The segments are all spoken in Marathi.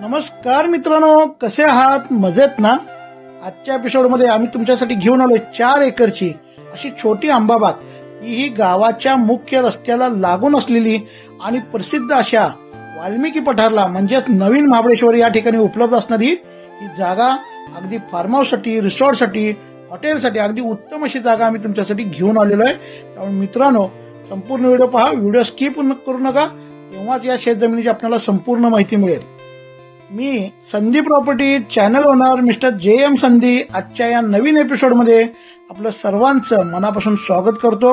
नमस्कार मित्रांनो कसे आहात? मजेत ना? आजच्या एपिसोडमध्ये आम्ही तुमच्यासाठी घेऊन आलोय चार एकरची अशी छोटी आंबाबाग. ही गावाच्या मुख्य रस्त्याला लागून असलेली आणि प्रसिद्ध अशा वाल्मिकी पठारला म्हणजेच नवीन महाबळेश्वर या ठिकाणी उपलब्ध असणारी ही जागा अगदी फार्म हाऊससाठी रिसॉर्टसाठी हॉटेलसाठी अगदी उत्तम अशी जागा आम्ही तुमच्यासाठी घेऊन आलेलो आहे. त्यामुळे मित्रांनो संपूर्ण व्हिडिओ पहा व्हिडिओ स्किप करू नका. तेव्हाच या शेतजमिनीची आपल्याला संपूर्ण माहिती मिळेल. मी Sandhi property channel owner mister J M Sandhi आजच्या या नवीन एपिसोडमध्ये आपलं सर्वांचं मनापासून स्वागत करतो.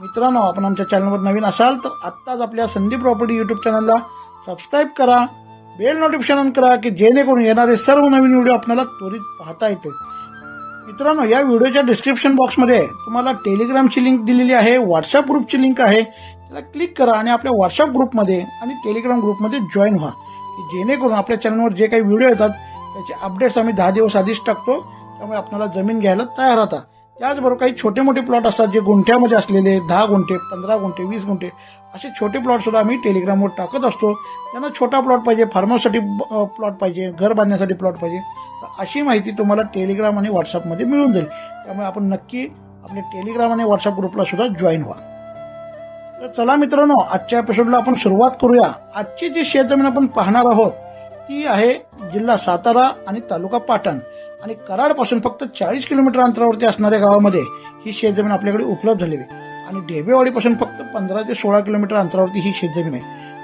मित्रांनो आपण आमच्या चॅनलवर नवीन असाल तर आत्ताच आपल्या संधी प्रॉपर्टी युट्यूब चॅनलला सबस्क्राईब करा. बेल नोटिफिकेशन ऑन करा की जेणेकरून येणारे सर्व नवीन व्हिडिओ आपल्याला त्वरित पाहता येते मित्रांनो या व्हिडिओच्या डिस्क्रिप्शन बॉक्समध्ये तुम्हाला टेलिग्रामची लिंक दिलेली आहे व्हॉट्सअप ग्रुपची लिंक आहे. त्याला क्लिक करा आणि आपल्या व्हॉट्सअप ग्रुपमध्ये आणि टेलिग्राम ग्रुपमध्ये जॉईन व्हा. की जेणेकरून आपल्या चॅनलवर जे काही व्हिडिओ येतात त्याचे अपडेट्स आम्ही दहा दिवस आधीच टाकतो. त्यामुळे आपल्याला जमीन घ्यायला तयार राहता त्याचबरोबर काही छोटे मोठे प्लॉट असतात जे गुंठ्यामध्ये असलेले दहा गुंठे पंधरा गुंठे वीस गुंठे असे छोटे प्लॉटसुद्धा आम्ही टेलिग्रामवर टाकत असतो. त्यांना छोटा प्लॉट पाहिजे फार्मसाठी प्लॉट पाहिजे घर बांधण्यासाठी प्लॉट पाहिजे. तर अशी माहिती तुम्हाला टेलिग्राम आणि व्हॉट्सअपमध्ये मिळून जाईल. त्यामुळे आपण नक्की आपल्या टेलिग्राम आणि व्हॉट्सअप ग्रुपला सुद्धा जॉईन व्हा. तर चला मित्रांनो आजच्या एपिसोडला आपण सुरुवात करूया. आजची जी शेतजमीन आपण पाहणार आहोत ती आहे जिल्हा सातारा आणि तालुका पाटण. आणि कराडपासून फक्त चाळीस किलोमीटर अंतरावरती असणाऱ्या गावामध्ये ही शेतजमीन आपल्याकडे उपलब्ध झालेली आहे. आणि ढेबेवाडीपासून फक्त पंधरा ते सोळा किलोमीटर अंतरावरती ही शेतजमीन आहे.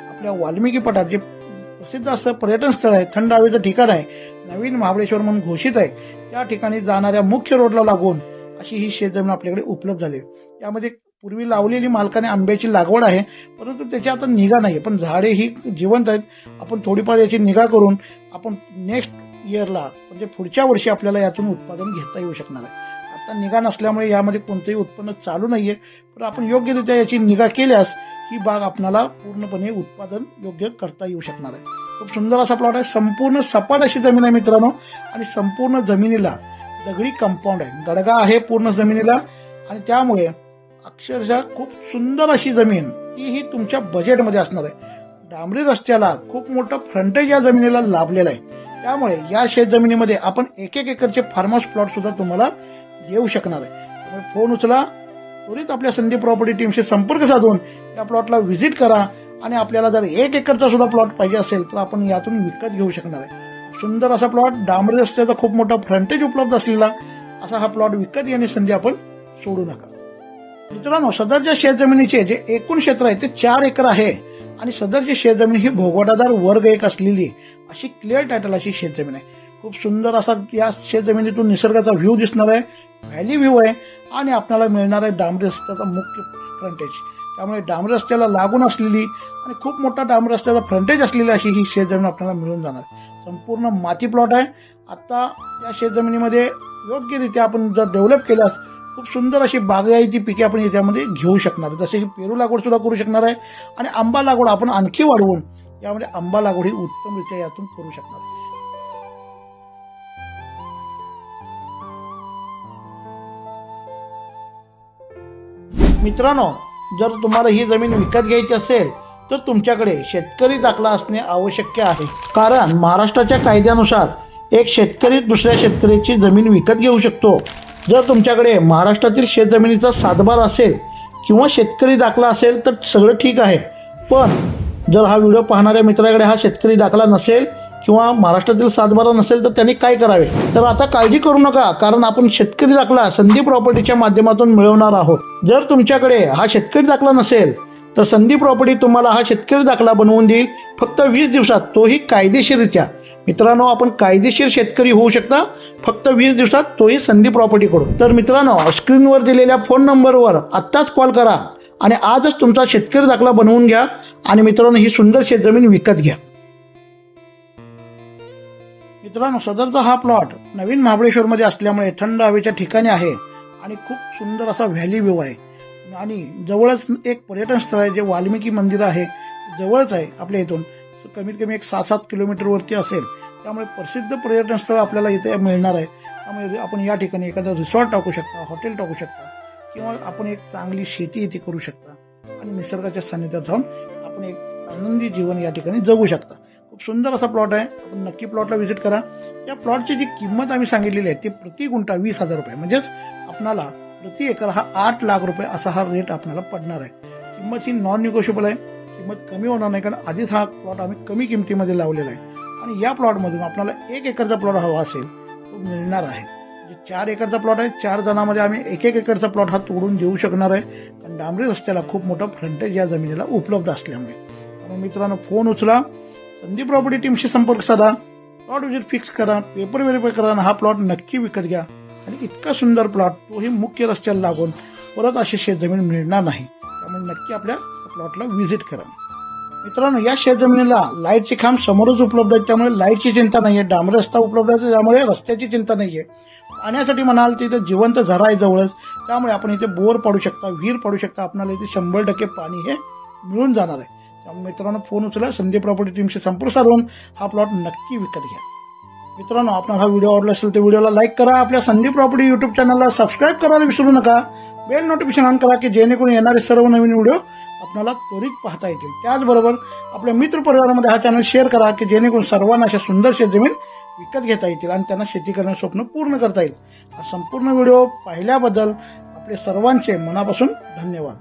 आपल्या वाल्मिकी पठार जे प्रसिद्ध असं पर्यटन स्थळ आहे थंड हवेचं ठिकाण आहे नवीन महाबळेश्वर म्हणून घोषित आहे त्या ठिकाणी जाणाऱ्या मुख्य रोडला लागून अशी ही शेतजमीन आपल्याकडे उपलब्ध झाली आहे. यामध्ये पूर्वी लावलेली मालकाने आंब्याची लागवड आहे परंतु त्याची आता निगा नाही पण झाडे ही जिवंत आहेत. आपण थोडीफार याची निगा करून आपण नेक्स्ट इयरला म्हणजे पुढच्या वर्षी आपल्याला यातून उत्पादन घेता येऊ शकणार आहे. आता निगा नसल्यामुळे यामध्ये कोणतंही उत्पन्न चालू नाही आहे पण आपण योग्यरित्या याची निगा केल्यास ही बाग आपणाला पूर्णपणे उत्पादन योग्य करता येऊ शकणार आहे. खूप सुंदर असा प्लॉट आहे. संपूर्ण सपाट अशी जमीन आहे मित्रांनो. आणि संपूर्ण जमिनीला दगडी कंपाऊंड आहे. गडगा आहे पूर्ण जमिनीला. आणि त्यामुळे अक्षरशः खूप सुंदर अशी जमीन. ती ही तुमच्या बजेटमध्ये असणार आहे. डांबरी रस्त्याला खूप मोठं फ्रंटेज या जमिनीला लाभलेलं आहे. त्यामुळे या शेत जमिनीमध्ये आपण एक एक एकरचे फार्महाऊस प्लॉट सुद्धा तुम्हाला देऊ शकणार आहे. त्यामुळे फोन उचला त्वरित आपल्या संधी प्रॉपर्टी टीमशी संपर्क साधून या प्लॉटला व्हिजिट करा आणि आपल्याला जर एक एकरचा सुद्धा प्लॉट पाहिजे असेल तर आपण यातून विकत घेऊ शकणार आहे. सुंदर असा प्लॉट डांबरी रस्त्याचा खूप मोठा फ्रंटेज उपलब्ध असलेला असा हा प्लॉट विकत घेण्याची संधी आपण सोडू नका. मित्रांनो सदरच्या शेतजमिनीचे जे एकूण क्षेत्र आहे ते चार एकर आहे. आणि सदरची शेतजमीन ही भोगवटादार वर्ग एक असलेली अशी क्लिअर टायटल अशी शेतजमीन आहे. खूप सुंदर असा या शेतजमिनीतून निसर्गाचा व्ह्यू दिसणार आहे. व्हॅली व्ह्यू आहे. आणि आपल्याला मिळणार आहे डांबरी रस्त्याचा मुख्य फ्रंटेज त्यामुळे डांबरी रस्त्याला लागून असलेली आणि खूप मोठा डांबरी रस्त्याचा फ्रंटेज असलेली अशी ही शेतजमीन आपल्याला मिळून जाणार. संपूर्ण माती प्लॉट आहे. आता या शेतजमिनीमध्ये योग्यरित्या आपण जर डेव्हलप केल्यास खूप सुंदर अशी बागायती पिके आपण याच्यामध्ये घेऊ शकणार. जसे की पेरू लागवड सुद्धा करू शकणार आहे आणि आंबा लागवड आपण आणखी वाढवून यामध्ये आंबा लागवड ही उत्तमरित्या यातून करू शकणार. मित्रांनो जर तुम्हाला ही जमीन विकत घ्यायची असेल तर तुमच्याकडे शेतकरी दाखला असणे आवश्यक आहे. कारण महाराष्ट्राच्या कायद्यानुसार एक शेतकरी दुसऱ्या शेतकऱ्याची जमीन विकत घेऊ शकतो. जर तुमच्याकडे महाराष्ट्रातील शेतजमिनीचा सातबार असेल किंवा शेतकरी दाखला असेल तर सगळं ठीक आहे. पण जर हा व्हिडिओ पाहणाऱ्या मित्राकडे हा शेतकरी दाखला नसेल किंवा महाराष्ट्रातील सातबारा नसेल तर त्यांनी काय करावे? तर आता काळजी करू नका कारण आपण शेतकरी दाखला संधी प्रॉपर्टीच्या माध्यमातून मिळवणार आहोत. जर तुमच्याकडे हा शेतकरी दाखला नसेल तर संधी प्रॉपर्टी तुम्हाला हा शेतकरी दाखला बनवून देईल फक्त वीस दिवसात. तोही कायदेशीररित्या. मित्रांनो आपण कायदेशीर शेतकरी होऊ शकता. फक्त वीस दिवसात तोही संधी प्रॉपर्टीकडून तर मित्रांनो स्क्रीनवर दिलेल्या फोन नंबरवर आत्ताच कॉल करा आणि आजच तुमचा शेतकरी दाखला बनवून घ्या आणि मित्रांनो ही सुंदर शेतजमीन विकत घ्या. मित्रांनो सदरचा हा प्लॉट नवीन महाबळेश्वरमध्ये असल्यामुळे थंड हवेच्या ठिकाणी आहे आणि खूप सुंदर असा व्हॅली व्ह्यू आहे. आणि जवळच एक पर्यटन स्थळ आहे जे वाल्मिकी मंदिर आहे. जवळच आहे आपल्या इथून. कमीत कमी एक सहा सात किलोमीटरवरती असेल त्यामुळे प्रसिद्ध पर्यटन स्थळ आपल्याला इथे मिळणार आहे. त्यामुळे आपण या ठिकाणी एखादं रिसॉर्ट टाकू शकता हॉटेल टाकू शकता किंवा आपण एक चांगली शेती इथे करू शकता. आणि निसर्गाच्या सानिध्यात जाऊन आपण एक आनंदी जीवन या ठिकाणी जगू शकता. खूप सुंदर असा प्लॉट आहे. आपण नक्की प्लॉटला व्हिजिट करा. या प्लॉटची जी किंमत आम्ही सांगितलेली आहे ती प्रति गुंठा वीस हजार रुपये. म्हणजेच आपणाला प्रति एकर हा आठ लाख रुपये असा हा रेट आपल्याला पडणार आहे. किंमत ही नॉन निगोशिएबल आहे. किंमत कमी होणार नाही कारण आधीच हा प्लॉट आम्ही कमी किमतीमध्ये लावलेला आहे. आणि या प्लॉटमधून आपल्याला एक एकरचा प्लॉट हवा असेल तो मिळणार आहे. म्हणजे चार एकरचा प्लॉट आहे चार जणांमध्ये आम्ही एक एक एकरचा प्लॉट हा तोडून देऊ शकणार आहे. कारण डांबरी रस्त्याला खूप मोठा फ्रंटेज या जमिनीला उपलब्ध असल्यामुळे. त्यामुळे मित्रांनो फोन उचला. संदीप प्रॉपर्टी टीमशी संपर्क साधा. प्लॉट विजिट फिक्स करा. पेपर व्हेरीफाय करा आणि हा प्लॉट नक्की विकत घ्या. आणि इतका सुंदर प्लॉट तोही मुख्य रस्त्याला लागून परत अशी शेतजमीन मिळणार नाही. त्यामुळे नक्की आपल्या प्लॉटला व्हिजिट करा. मित्रांनो या शेतजमिनीला लाईटचे खांब समोरच उपलब्ध आहेत त्यामुळे लाईटची चिंता नाही आहे डांबर रस्ता उपलब्ध आहे त्यामुळे रस्त्याची चिंता नाही आहे पाण्यासाठी म्हणाल तर जिवंत झरा आहे जवळच त्यामुळे आपण इथे बोर पाडू शकता विहीर पाडू शकता आपल्याला इथे शंभर टक्के पाणी हे मिळून जाणार आहे. त्यामुळे मित्रांनो फोन उचला संदीप प्रॉपर्टी टीमशी संपर्क साधून हा प्लॉट नक्की विकत घ्या. मित्रांनो आपण हा व्हिडिओ आवडला असेल तर व्हिडिओला लाईक करा आपल्या संदीप प्रॉपर्टी युट्यूब चॅनलला सबस्क्राईब करायला विसरू नका. बेल नोटिफिकेशन ऑन करा की जेणेकरून येणारे सर्व नवीन व्हिडिओ आपल्याला त्वरित पाहता येतील. त्याचबरोबर आपल्या मित्र परिवारामध्ये हा चॅनल शेअर करा की जेणेकरून सर्वांना अशा सुंदर शेतजमीन विकत घेता येतील आणि त्यांना शेती करण्याचं स्वप्न पूर्ण करता येईल. हा संपूर्ण व्हिडिओ पाहिल्याबद्दल आपले सर्वांचे मनापासून धन्यवाद.